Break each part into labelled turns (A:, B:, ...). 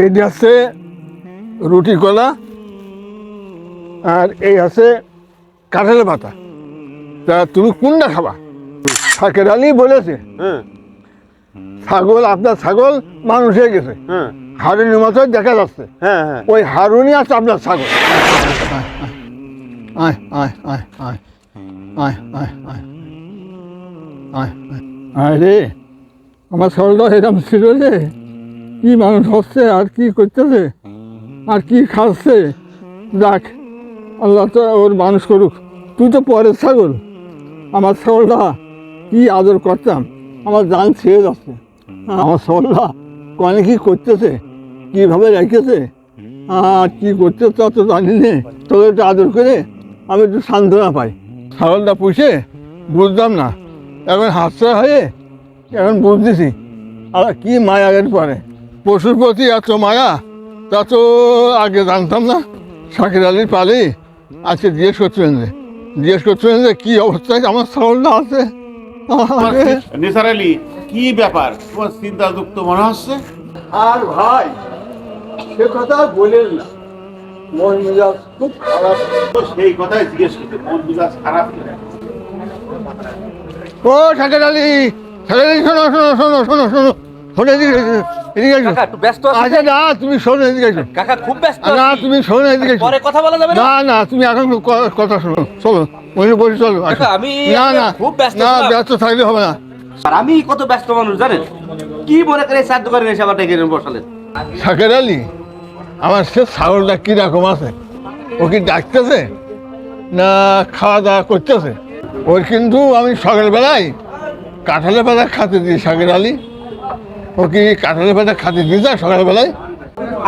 A: এই যে আছে রুটি কলা আর এই আছে কাঁঠালের পাতা। তা তুমি কোনটা খাবা? শাকের আলী বলেছে।
B: হ্যাঁ।
A: ছাগল আপনার ছাগল মানুষ হয়ে গেছে।
B: হ্যাঁ।
A: হারুনের মতো দেখা যাচ্ছে।
B: হ্যাঁ
A: ওই হারুনি আছে আপনার ছাগল। আয় আয় আয় আয় আয় আয় আয় আয় আয়। আয় রে আমার ছাগলটা এরকম ছিল রে কি মানুষ হচ্ছে, আর কি করতেছে, আর কি খাচ্ছে? যাক, আল্লাহ তো ওর মানুষ করুক। তুই তো পরের ছাগল। আমার ছাগলটা কি আদর করতাম? আমার জান ছেড়ে যাচ্ছে। আমার ছাগলটা কনে কি করতেছে? কীভাবে রেখেছে? আর কি করতে তা তো জানি নে। তোদের একটু আদর করে আমি একটু সান্ত্বনা পাই। ছাগলটা পুষে বুঝতাম না। এখন হাতছা হয়ে এখন বুঝতেছি। আর কি মায়া এর পরে। পশুর প্রতি এত মায়া তা তো আগে জানতাম না। শাকির আলীর পালে আজকে জিজ্ঞেস করছিলেন যে জিজ্ঞেস করছিলেন যে কী অবস্থায় আমার ছাগলটা আছে?
B: নিসার আলী কি ব্যাপার? তোমার চিন্তা যুক্ত মনে হচ্ছে?
A: আর ভাই সে কথা বলেন না। মন মেজাজ খুব খারাপ।
B: সেই কথাই জিজ্ঞেস করতে মন মেজাজ খারাপ
A: ও শাকের আলী শাকের আলী শোনো শোনো শোনো শোনো শোনো। শোনো এদিকে এদিকে এসো।
C: কাকা একটু ব্যস্ত আছি
A: আচ্ছা না তুমি শোনো এদিকে এসো।
C: কাকা খুব ব্যস্ত
A: না তুমি শোনো এদিকে এসো।
C: পরে কথা বলা যাবে না?
A: না তুমি এখন কথা শোনো চলো চলো।
C: কাকা, আমি
A: না না
C: খুব ব্যস্ত
A: না ব্যস্ত থাকলে হবে না।
C: আর আমি কত ব্যস্ত মানুষ জানেন? কি মনে করে চার দোকানে এসে আবার ডেকে বসালেন?
A: শাকের আলী আমার সে ছাগলটা কীরকম আছে? ও কি ডাকতেছে? না খাওয়া দাওয়া করতেছে? ওর কিন্তু আমি সকালবেলায় কাঁঠালের পাতা খাতে দিই শাকের আলী। ও কি কাঁঠালের পাতা খাতে দিয়ে যায় সকালবেলায়?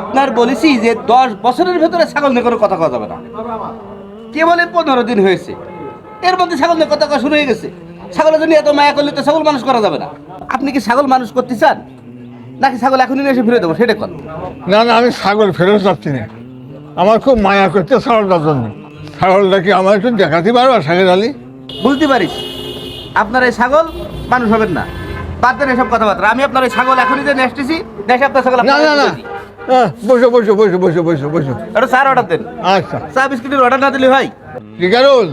C: আপনার বলেছি যে দশ বছরের ভেতরে ছাগল নিয়ে কোনো কথা কথা যাবে না। কেবল এই পনেরো দিন হয়েছে। এর মধ্যে ছাগল নিয়ে কথা শুরু হয়ে গেছে। ছাগলের জন্য এত মায়া করলে তো ছাগল মানুষ করা যাবে না। আপনি কি ছাগল মানুষ করতে চান? নাকি ছাগল এখনই এসে ফিরে দেবো সেটা কর
A: না না আমি ছাগল ফেরত যাচ্ছি না। আমার খুব মায়া করতে ছাগলটার জন্য। ছাগলটা কি আমার একটু দেখাতে পারবা ছাগল আলী?
C: বুঝতে পারিস। আপনার এই ছাগল মানুষ হবেন না। বাদ দেন এসব কথাবার্তা। আমি আপনার এই ছাগল এখনই যে নিয়ে আসতেছি আপনার ছাগল
A: না না না। বসো বসো বসো বসো বসো বসো।
C: একটু চার অর্ডার দেন।
A: আচ্ছা।
C: চা বিস্কুটের অর্ডার না দিলে ভাই।
A: ঠিকারুল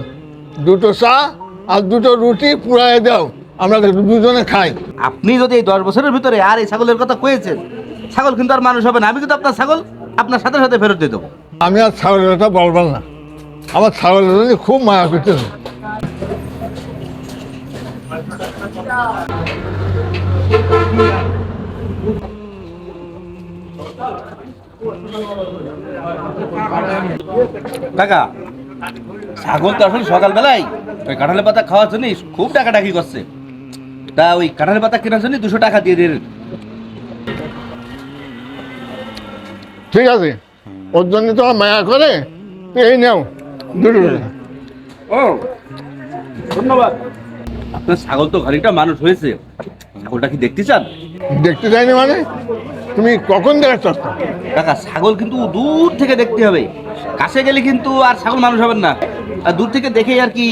A: দুটো চা আর দুটো রুটি পুরাই দাও। আমরা দুজনে খাই।
C: আপনি যদি এই দশ বছরের ভিতরে আর এই ছাগলের কথা কয়েছেন ছাগল কিন্তু আর মানুষ হবে না। আমি কিন্তু আপনার ছাগল আপনার সাথে সাথে ফেরত দিয়ে দেবো।
A: আমি আর ছাগলের কথা বলবার না। আমার ছাগলের জন্য খুব মায়া করতেছে।
C: কাকা ছাগল তো আসলে সকালবেলায় ওই কাঁঠালের পাতা খাওয়ার জন্য খুব টাকা টাকি করছে। তা ওই কাঁঠালের পাতা কেনার জন্য দুশো টাকা দিয়ে দিন
A: ঠিক আছে। ওর জন্য তো মায়া করে এই নাও দুটো টাকা।
C: ও ধন্যবাদ। আপনার ছাগল তো খানিকটা মানুষ হয়েছে। ছাগলটা কি দেখতে চান?
A: দেখতে চাইনি মানে? তুমি কখন দেখার চেষ্টা
C: কাকা ছাগল কিন্তু দূর থেকে দেখতে হবে। কাছে গেলে কিন্তু আর ছাগল মানুষ হবেন না। আর দূর থেকে দেখেই আর কি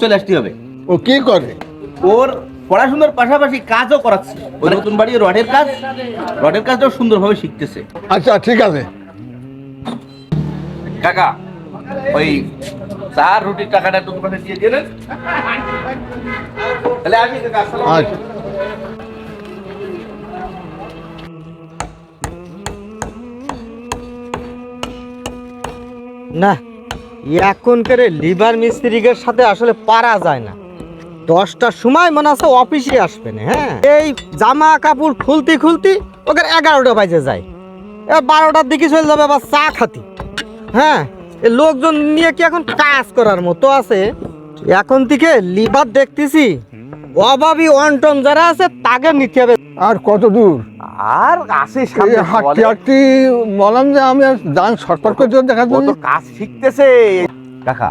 C: চলে আসতে হবে।
A: ও কি করে?
C: ওর পড়াশোনার পাশাপাশি কাজও করাচ্ছে। ওই নতুন বাড়ি রডের কাজ। রডের কাজটাও সুন্দরভাবে শিখতেছে।
A: আচ্ছা ঠিক আছে।
C: কাকা ওই চার রুটির টাকাটা একটু দোকানে দিয়ে দিলেন তাহলে আসি কাকা
A: আচ্ছা।
D: না এখনকার লিভার মিস্ত্রিকের সাথে আসলে পারা যায় না। দশটার সময় মনে আছে অফিসে আসবে না হ্যাঁ? এই জামা কাপড় খুলতে খুলতে ওকে এগারোটা বাজে যায়। এবার বারোটার দিকে চলে যাবে, আবার চা খাতি। হ্যাঁ লোকজন নিয়ে কি এখন কাজ করার মতো আছে? এখন থেকে লিভার দেখতেছি। অভাবী অন্টন যারা আছে তাকে নিতে হবে।
A: আর কত দূর?
C: আর সামনে
A: হাঁটতে হাঁটতে বললাম যে আমি দান শর্টকাট করে জন্য।
C: তো কাজ শিখতেছে। কাকা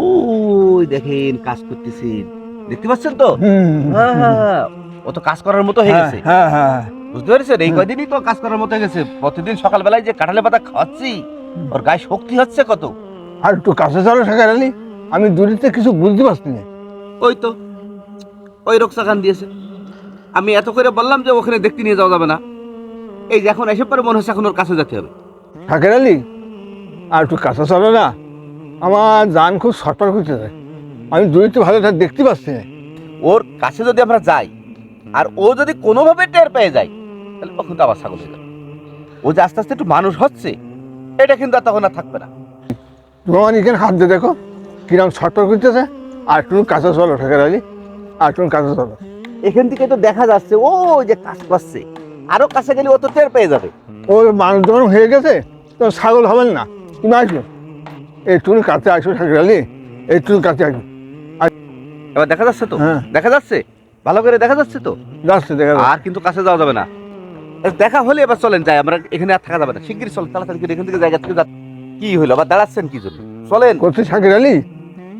C: ওই দেখেন কাজ করতেছেন দেখতে পাচ্ছেন তো? হ্যাঁ, হ্যাঁ, হ্যাঁ। ও তো কাজ করার মতো হয়ে গেছে।
A: হ্যাঁ হ্যাঁ
C: বুঝতে পেরেছেন? এই কয়দিনই তো কাজ করার মতো হয়ে গেছে। প্রতিদিন সকালবেলায় যে কাঁঠালে পাতা খাওয়াচ্ছি ওর গায়ে শক্তি হচ্ছে কত?
A: আর একটু কাছে চলো আলী। আমি দূরিতে কিছু বুঝতে পারছি না।
C: ওই তো। ওই রক্সা খান দিয়েছে। আমি এত করে বললাম যে ওখানে দেখতে নিয়ে যাওয়া যাবে না। এই যে এখন এসে পরে মনে হচ্ছে এখন ওর কাছে যেতে হবে।
A: থাকের আলি আর একটু কাঁচা চলে না। আমার জান খুব সটপাট করতেছে আমি দূরে তো ভালো দেখতে পাচ্ছি না।
C: ওর কাছে যদি আমরা যাই আর ও যদি কোনোভাবে টের পেয়ে যায় তাহলে তখন তো আবার ছাগল হয়ে যাবে। ও যে আস্তে আস্তে একটু মানুষ হচ্ছে এটা কিন্তু আর তখন আর থাকবে না।
A: তুমি আমার এখানে হাত দিয়ে দেখো কিরম ছটপট করতেছে। আর একটু কাঁচা চলো ঠেকের আলি। আর একটু কাঁচা চলো
C: এখান থেকে তো দেখা যাচ্ছে ও যে কাজ করছে। আরও কাছে গেলে ও তো টের পেয়ে যাবে।
A: ও মানুষ যখন হয়ে গেছে তো ছাগল হবেন না। তুমি আসবে। একটু কাছে আসো ঠেকের আলি একটু কাছে আসবে।
C: এবার দেখা যাচ্ছে তো?
A: হ্যাঁ।
C: দেখা যাচ্ছে? ভালো করে দেখা যাচ্ছে তো?
A: যাচ্ছে দেখা যাচ্ছে।
C: আর কিন্তু কাছে যাওয়া যাবে না। দেখা হলে এবার চলেন যাই আমরা এখানে আর থাকা যাবে না। শিগগিরই চলেন তাড়াতাড়ি করে এখান থেকে জায়গা থেকে যা- কি হলো? আবার দাঁড়াচ্ছেন কি জন্য? চলেন।
A: করতে শাকের আলি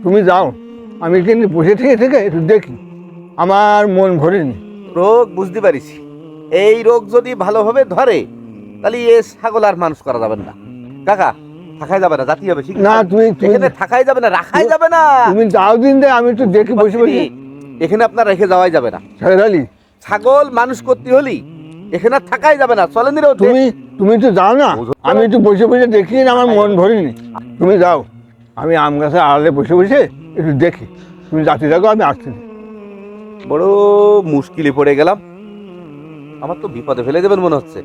A: তুমি যাও। আমি কিন্তু বসে থেকে থেকে একটু দেখি। আমার মন ভরেনি।
C: রোগ বুঝতে পারিছি। এই রোগ যদি ভালোভাবে ধরে তাহলে এ ছাগল আর মানুষ করা যাবে না। কাকা থাকাই যাবে না জাতি হবে শিগগির
A: না তুমি
C: এখানে থাকাই যাবে না রাখাই যাবে না।
A: তুমি যাও দিন দে আমি একটু দেখি বসে বসে
C: এখানে আপনার রেখে যাওয়াই যাবে না।
A: শাকের
C: ছাগল মানুষ করতে হলি এখানে আর থাকাই যাবে না চলেন রে
A: তুমি তুমি তো যাও না আমি একটু বসে বসে দেখি না আমার মন ভরেনি। তুমি যাও আমি আম গাছে আড়ালে বসে বসে একটু দেখি। তুমি যাতে থাকো আমি আসছি।
C: বড় মুশকিলে পড়ে গেলাম। আমার তো বিপদে ফেলে দেবেন মনে হচ্ছে।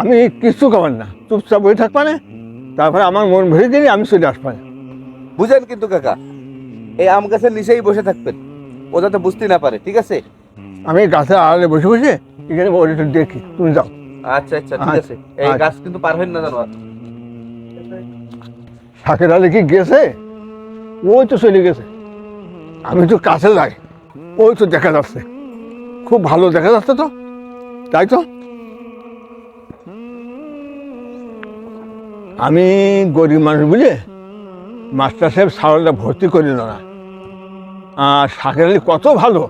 A: আমি কিচ্ছু খাবার না। চুপচাপ বসে থাকবা না তারপরে আমার মন ভরে দিলে আমি চলে আসবা না
C: বুঝেন কিন্তু কাকা এই আম গাছের নিচেই বসে থাকবেন। ও যাতে বুঝতে না পারে ঠিক আছে?
A: আমি গাছে আড়ালে বসে বসে এখানে দেখি। তুমি যাও।
C: আচ্ছা আচ্ছা ঠিক আছে। এই
A: আচ্ছা।
C: গাছ কিন্তু পার হইন না জানো।
A: শাকের আলে কি গেছে? ওই তো চলে গেছে। আমি তো কাছে যাই ওই তো দেখা যাচ্ছে। খুব ভালো দেখা যাচ্ছে তো? তাই তো? আমি গরিব মানুষ বুঝে মাস্টার সাহেব ছাগলটা ভর্তি করিল না আর শাকের আলী কত ভালো।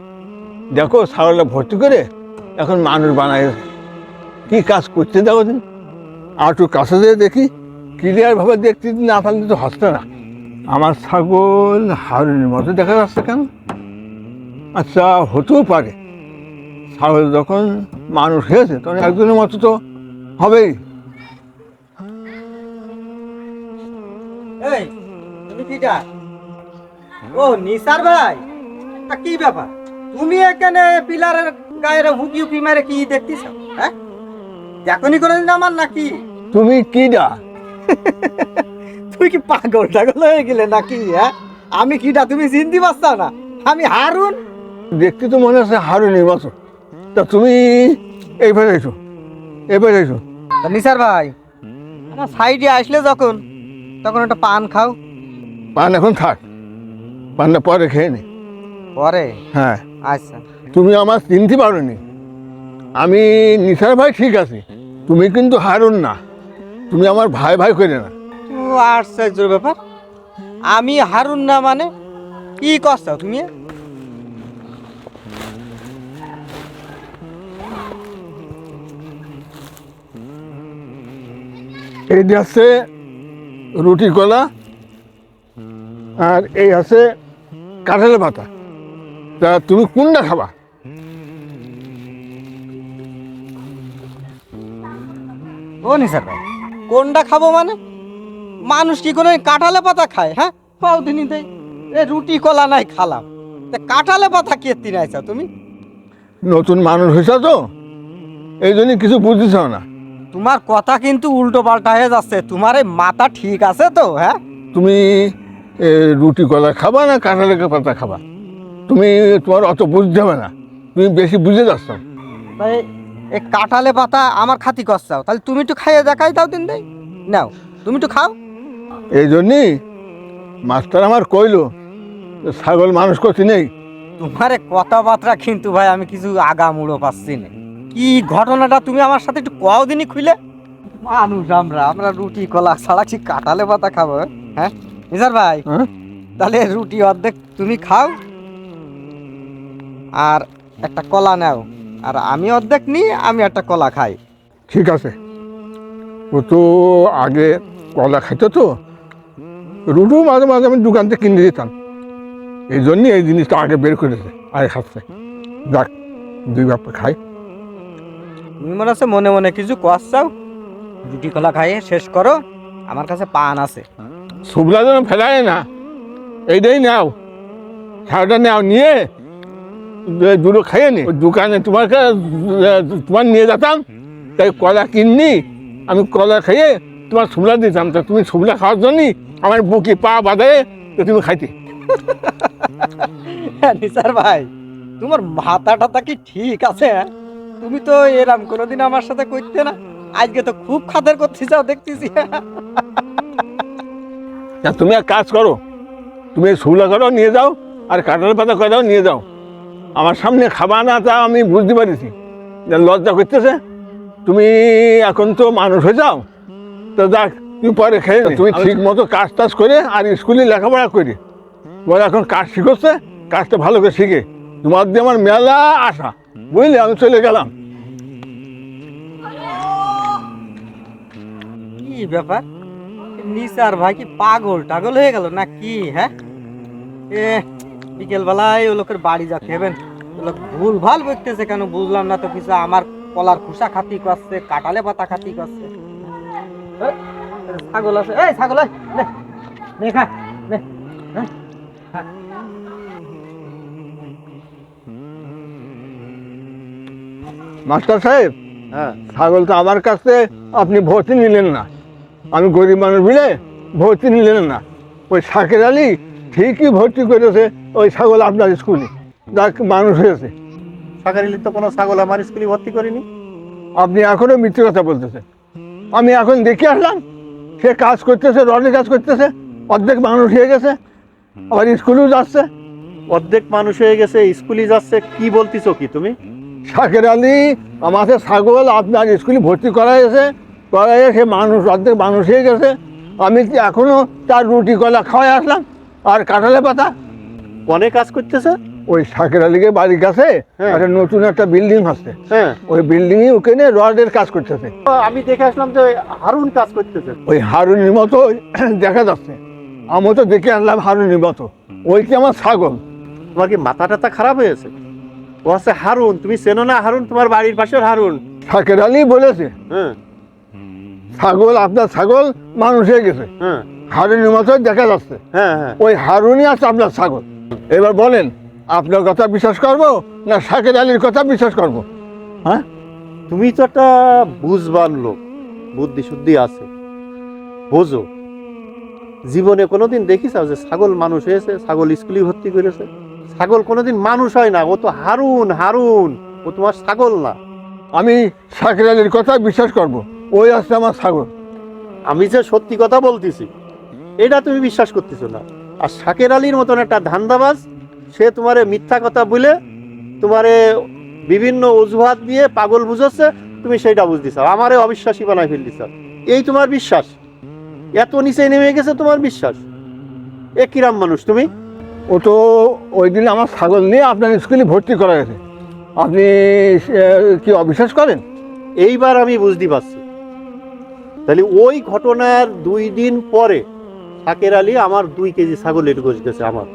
A: দেখো ছাগলটা ভর্তি করে এখন মানুষ বানায়। কি কাজ করতে দেখো দিন আর একটু কাছে যেয়ে দেখি, ক্লিয়ারভাবে দেখতে না পারলে তো হসতে না। আমার ছাগল হারুনের মতো দেখা যাচ্ছে কেন? আচ্ছা হতেও পারে। ছাগল যখন মানুষ হয়েছে তখন একজনের মতো তো হবেই।
D: এই তুমি কিটা? ও নিসার ভাই তা কি ব্যাপার? তুমি এখানে পিলারের গায়ের হুকি হুকি মেরে কি দেখতেছ হ্যাঁ? দেখনি করে আমার নাকি?
A: তুমি কি ডা
D: তুই কি পাগল টাগল হয়ে গেলে নাকি হ্যাঁ? আমি কিটা তুমি চিনতে পারছ না। আমি হারুন
A: দেখতে তো মনে হচ্ছে হারুনের মতো তা তুমি এইভাবে এসো এবার এসো।
D: নিসার ভাই আমার সাইডে আসলে যখন তখন একটা পান খাও।
A: পান এখন থাক পানটা পরে খেয়ে নি।
D: পরে?
A: হ্যাঁ।
D: আচ্ছা।
A: তুমি আমার চিনতে পারোনি। আমি নিসার ভাই ঠিক আছে তুমি কিন্তু হারুন না। তুমি আমার ভাই ভাই করে না।
D: ও আশ্চর্য ব্যাপার। আমি হারুন না মানে কি করছ তুমি?
A: এই যে আছে রুটি কলা আর এই আছে কাঁঠালের পাতা। তা তুমি কোনটা খাবা?
D: ও নিসার ভাই কোনটা খাব মানে? মানুষ কি কোনো কাঁঠালে পাতা খায় হ্যাঁ? পাও দিনই দেয় এ রুটি কলা নাই খালাম। তা কাঁঠালে পাতা কে তিনাইছা তুমি?
A: নতুন মানুষ হয়েছ তো? এই জন্য কিছু বুঝতেছ না।
D: তোমার কথা কিন্তু উল্টো পাল্টা হয়ে যাচ্ছে। তোমার এই মাথা ঠিক আছে তো হ্যাঁ?
A: তুমি এ, রুটি কলা খাবা না কাঁঠালের পাতা খাবা? তুমি তোমার অত বুঝতে হবে না। তুমি বেশি বুঝে যাচ্ছ।
D: তাই এই কাঁঠালে পাতা আমার খাতি করছাও তাহলে তুমি একটু খাইয়ে দেখাই দাও দিন দেই। নাও তুমি একটু খাও।
A: এই জন্যই মাস্টার আমার কইলো যে ছাগল মানুষ করতে নেই।
D: তোমার কথাবার্তা কিন্তু ভাই আমি কিছু আগা মুড়ো পাচ্ছি না। কি ঘটনাটা? তুমি আমার সাথে একটু কও দিনই খুলে মানুষ আমরা আমরা রুটি কলা ছাড়া কি কাঁঠালে পাতা খাব? হ্যাঁ? নিজার ভাই
A: হ্যাঁ?
D: তাহলে রুটি অর্ধেক তুমি খাও আর একটা কলা নাও। আর আমি অর্ধেক নিই আমি একটা কলা খাই।
A: ঠিক আছে। ও তো আগে কলা খাইতো তো। রুটু মাঝে মাঝে আমি দোকান থেকে কিনে দিতাম। এই জন্যই এই জিনিসটা আগে বের করেছে। আগে খাচ্ছে যাক দুই বাপ খাই।
D: তুমি মনে হচ্ছে মনে মনে কিছু কোয়াস চাও? রুটি কলা খাইয়ে শেষ করো আমার কাছে পান আছে।
A: শুভলা যেন ফেলায় না এইটাই নাও সারাটা নাও নিয়ে দুটো খাইয়ে নি। দোকানে তোমার তোমার নিয়ে যেতাম তাই কলা কিননি আমি কলা খাইয়ে তোমার শুভলা দিতাম। তা তুমি শুভলা খাওয়ার জন্যই আমার বুকি পা বাঁধে তো তুমি খাইতে।
D: হ্যাঁ, নিসার ভাই তোমার মাথা টাথা কি ঠিক আছে হ্যাঁ? তুমি তো এরাম কোনোদিন আমার সাথে করতে না। আজকে তো খুব খাদের করতে চাও দেখতেছি।
A: তুমি এক কাজ করো তুমি শুভলা করো নিয়ে যাও আর কাঁঠাল পাতা করে দাও নিয়ে যাও। আমার সামনে খাবা না তা আমি বুঝতে পারিছি। যে লজ্জা করতেছে। তুমি এখন তো মানুষ হয়ে যাও। তো যাক তুমি পরে খেয়ে। তুমি ঠিক মতো কাজ টাজ করে আর স্কুলে লেখাপড়া করে। তোমার এখন কাজ শিখছে? কাজটা ভালো করে শিখে। তোমার দিয়ে আমার মেলা আশা। বুঝলে আমি চলে গেলাম।
D: কি ব্যাপার? নিসার ভাই কি পাগল টাগল হয়ে গেল না কি হ্যাঁ? এ বিকেল বেলায় ও লোকের বাড়ি যা খেবেন ও লোক ভুল ভালো বলতেছে কেন বুঝলাম না তো কিছু আমার কলার খুসা খাতি করছে কাটালে পাতা খাতি করছে। ছাগল আছে এই ছাগল নে খা নে হ্যাঁ,
A: মাস্টার সাহেব
B: হ্যাঁ।
A: ছাগল তো আমার কাছে আপনি ভর্তি নিলেন না। আমি গরিব মানুষ মিলে ভর্তি নিলেন না। ওই শাকের আলী ঠিকই ভর্তি করেছে ওই ছাগল আপনার স্কুলে। যাক মানুষ হয়েছে।
B: সাকারিলি তো কোনো ছাগল আমার স্কুলে ভর্তি করিনি।
A: আপনি এখনও মিথ্যে কথা বলতেছেন। আমি এখন দেখে আসলাম সে কাজ করতেছে রডে কাজ করতেছে অর্ধেক মানুষ হয়ে গেছে আবার স্কুলেও যাচ্ছে।
B: অর্ধেক মানুষ হয়ে গেছে স্কুলে যাচ্ছে কি বলতেছো কি তুমি?
A: শাকের আলী আমাকে ছাগল আপনার স্কুলে ভর্তি করাইছে করাই সে মানুষ অর্ধেক মানুষ হয়ে গেছে। আমি কি এখনও তার রুটি কলা খাওয়াই আসলাম? আর কাঁঠালে পাতা?
B: অনেক কাজ করতেছে।
A: ওই শাকের আলীকে বাড়ির কাছে
B: হ্যাঁ।
A: একটা নতুন একটা বিল্ডিং হচ্ছে
B: হ্যাঁ।
A: ওই বিল্ডিংয়ে ওখানে রডের কাজ করতেছে।
B: আমি দেখে আসলাম যে হারুন কাজ করতেছে।
A: ওই হারুনির মতো দেখা যাচ্ছে। আমি তো দেখে আসলাম হারুনির মতো। ওই কি আমার ছাগল?
B: তোমার কি মাথা টাথা খারাপ হয়েছে ও আছে হারুন তুমি চেনো না হারুন? তোমার বাড়ির পাশের হারুন।
A: শাকের আলী বলেছে।
B: হ্যাঁ।
A: ছাগল আপনার ছাগল মানুষ হয়ে গেছে।
B: হ্যাঁ।
A: হারুনির মতো দেখা যাচ্ছে।
B: হ্যাঁ হ্যাঁ।
A: ওই হারুনি আছে আপনার ছাগল। এবার বলেন আপনার কথা বিশ্বাস করব না শাকের আলীর কথা বিশ্বাস করব? হ্যাঁ?
B: তুমি তো একটা বুঝবান লোক বুদ্ধি শুদ্ধি আছে। বোঝো। জীবনে কোনোদিন দেখিস যে ছাগল মানুষ হয়েছে ছাগল স্কুলে ভর্তি করেছে? ছাগল কোনোদিন মানুষ হয় না ও তো হারুন হারুন ও তোমার ছাগল না।
A: আমি আলীর কথা বিশ্বাস করব ওই আছে আমার ছাগল।
B: আমি যে সত্যি কথা বলতেছি এটা তুমি বিশ্বাস করতেছো না। আর শাকের আলীর মতন একটা ধান্দাবাজ সে তোমারে মিথ্যা কথা বলে তোমারে বিভিন্ন অজুহাত দিয়ে পাগল বুঝাচ্ছে তুমি সেইটা বুঝতেছ। আমারে অবিশ্বাসী বানাই ফেলতেছ। এই তোমার বিশ্বাস? এত নিচে নেমে গেছে তোমার বিশ্বাস? এ কিরাম মানুষ তুমি?
A: ও তো ওই দিন আমার ছাগল নিয়ে আপনার স্কুলে ভর্তি করা গেছে। আপনি কি অবিশ্বাস করেন?
B: এইবার আমি বুঝতে পারছি। তাহলে ওই ঘটনার দুই দিন পরে শাকের আলী আমার দুই কেজি ছাগল এটু গোছ আমার।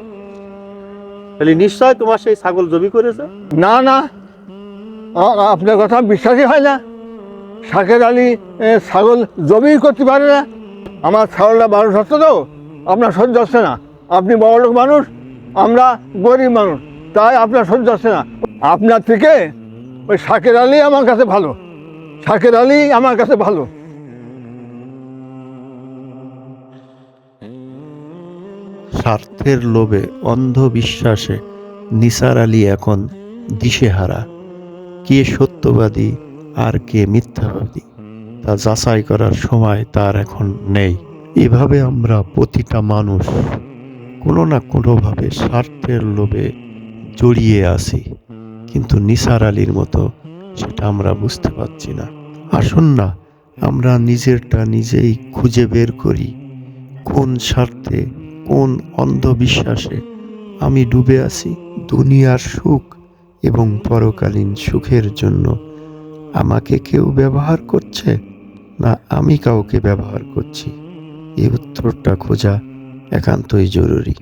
B: তাহলে নিশ্চয় তোমার সেই ছাগল জমি করেছে?
A: না না। আপনার কথা বিশ্বাসই হয় না। শাকের আলী ছাগল জমি করতে পারে না। আমার ছাগলটা মানুষ হচ্ছে তো আপনার সহ্য হচ্ছে না। আপনি বড় লোক মানুষ আমরা গরিব মানুষ, তাই আপনার সহ্য হচ্ছে না। আপনার থেকে ওই শাকের আলী আমার কাছে ভালো। শাকের আলী আমার কাছে ভালো।
E: স্বার্থের লোভে, অন্ধবিশ্বাসে নিসার আলী এখন দিশেহারা। কে সত্যবাদী আর কে মিথ্যাবাদী, তা যাচাই করার সময় তার এখন নেই। এভাবে আমরা প্রতিটা মানুষ কোনো না কোনোভাবে স্বার্থের লোভে জড়িয়ে আছি। কিন্তু নিসার আলীর মতো সেটা আমরা বুঝতে পারছি না। আসুন না, আমরা নিজেরটা নিজেই খুঁজে বের করি। কোন স্বার্থে, কোন অন্ধবিশ্বাসে আমি ডুবে আছি দুনিয়ার সুখ এবং পরকালীন সুখের জন্য। আমাকে কেউ ব্যবহার করছে না আমি কাউকে ব্যবহার করছি? এই উত্তরটা খোঁজা একান্তই জরুরি।